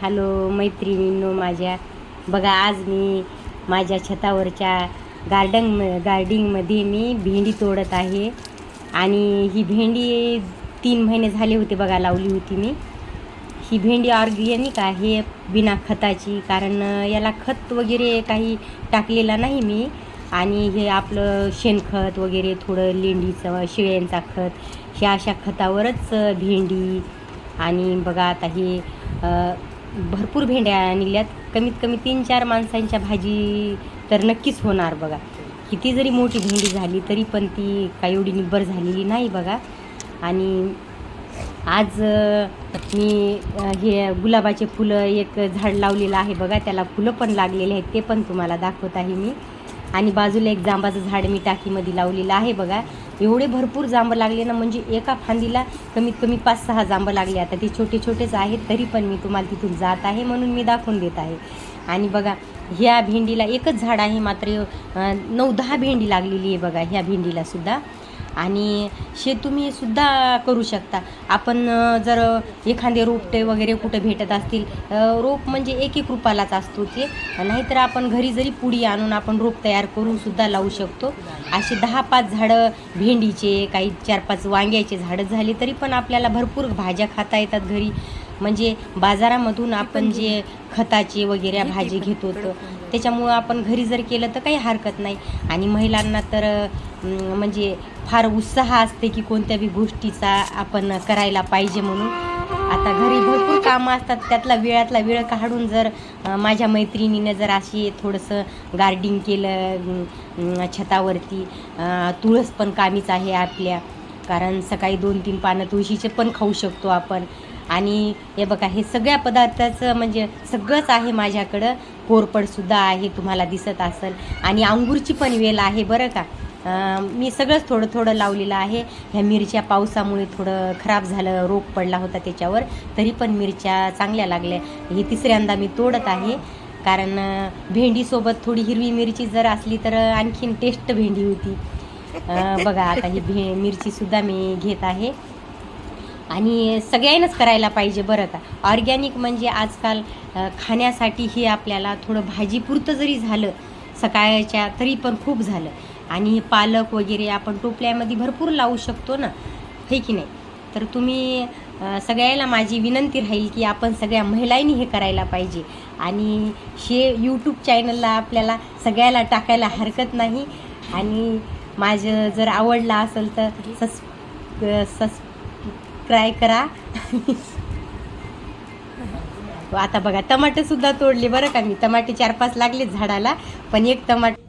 Hello मैत्रिणींनो माझ्या बघा आज मी माझ्या छतावरच्या गार्डन गार्डिंगमध्ये मी भेंडी तोडत आहे. आणि ही भेंडी तीन महिने झाले होते बघा लावली होती मी. ही भेंडी ऑर्गॅनिक आहे बिना खताची कारण याला खत वगैरे काही टाकलेला नाही मी. आणि हे आपलं शेणखत वगैरे थोडं लेंडीचं शेळ्यांचा खत ह्या अशा खतावरच भेंडी. आणि बघा आता हे भरपूर भेंड्या निघल्यात. कमीत कमी तीन चार माणसांच्या भाजी तर नक्कीच होणार बघा. किती जरी मोठी भेंडी झाली तरी पण ती काही एवढी निब्बर झालेली नाही बघा. आणि आज मी हे गुलाबाचे फुलं एक झाड लावलेलं आहे बघा. त्याला फुलं पण लागलेले आहेत ते पण तुम्हाला दाखवत आहे मी. आणि बाजूला एक जांबाचं झाड मी टाकीमध्ये लावलेलं आहे बघा. एवढे भरपूर जांब लागले ना म्हणजे एका फांदीला कमीत कमी पाच सहा जांब लागले. आता ते छोटे छोटेच आहेत तरी पण मी तुम्हाला तिथून जात आहे म्हणून मी दाखवून देत आहे. आणि बघा ह्या भेंडीला एकच झाड आहे मात्र नऊ दहा भेंडी लागलेली आहे बघा ह्या भेंडीला सुद्धा. आणि शे तुम्ही सुद्धा करू शकता. आपण जर एखादे रोपटे वगैरे कुठं भेटत असतील रोप म्हणजे एक एक रुपालाच असतो ते. नाहीतर आपण घरी जरी पुडी आणून आपण रोप तयार करून सुद्धा लावू शकतो. असे दहा पाच झाडं भेंडीचे काही चार पाच वांग्याचे झाडं झाली तरी पण आपल्याला भरपूर भाज्या खाता येतात घरी. म्हणजे बाजारामधून आपण जे खताचे वगैरे भाजी घेतो तर त्याच्यामुळं आपण घरी जर केलं तर काही हरकत नाही. आणि महिलांना तर म्हणजे फार उत्साह असते की कोणत्या बी गोष्टीचा आपण करायला पाहिजे म्हणून. आता घरी भरपूर कामं असतात त्यातला वेळातला वेळ काढून जर माझ्या मैत्रिणीनं जर अशी थोडंसं गार्डिंग केलं छतावरती तुळस पण कामीच आहे आपल्या. कारण सकाळी दोन तीन पानं तुळशीचे पण खाऊ शकतो आपण. आणि हे बघा हे सगळ्या पदार्थाचं म्हणजे सगळंच आहे माझ्याकडं. कोरपडसुद्धा आहे तुम्हाला दिसत असेल. आणि अंगूरची पण वेल आहे बरं का. मी सगळंच थोडं थोडं लावलेलं आहे. ह्या मिरच्या पावसामुळे थोडं खराब झालं रोग पडला होता त्याच्यावर. तरी पण मिरच्या चांगल्या लागल्या. हे तिसऱ्यांदा मी तोडत आहे. कारण भेंडीसोबत थोडी हिरवी मिरची जर असली तर आणखीन टेस्ट भेंडी होती. बघा आता ही भे मिरचीसुद्धा मी घेत आहे. आणि सगळ्यांनाच करायला पाहिजे बरं का ऑर्गॅनिक म्हणजे आजकाल खाण्यासाठी हे आपल्याला थोडं भाजीपुरतं जरी झालं सकाळच्या तरी पण खूप झालं. आणि पालक वगैरे आपण टोपल्यामध्ये भरपूर लावू शकतो ना? हे की नाही? तर तुम्ही सगळ्याला माझी विनंती राहील की आपण सगळ्या महिलांनी हे करायला पाहिजे. आणि हे यूट्यूब चॅनलला आपल्याला सगळ्याला टाकायला हरकत नाही. आणि माझं जर आवडलं असेल तर सस सस ट्राय करा. आता बघा टमाटे सुद्धा तोडले बरं का मी. टमाटे चार पाच लागले झाडाला पण एक टमाट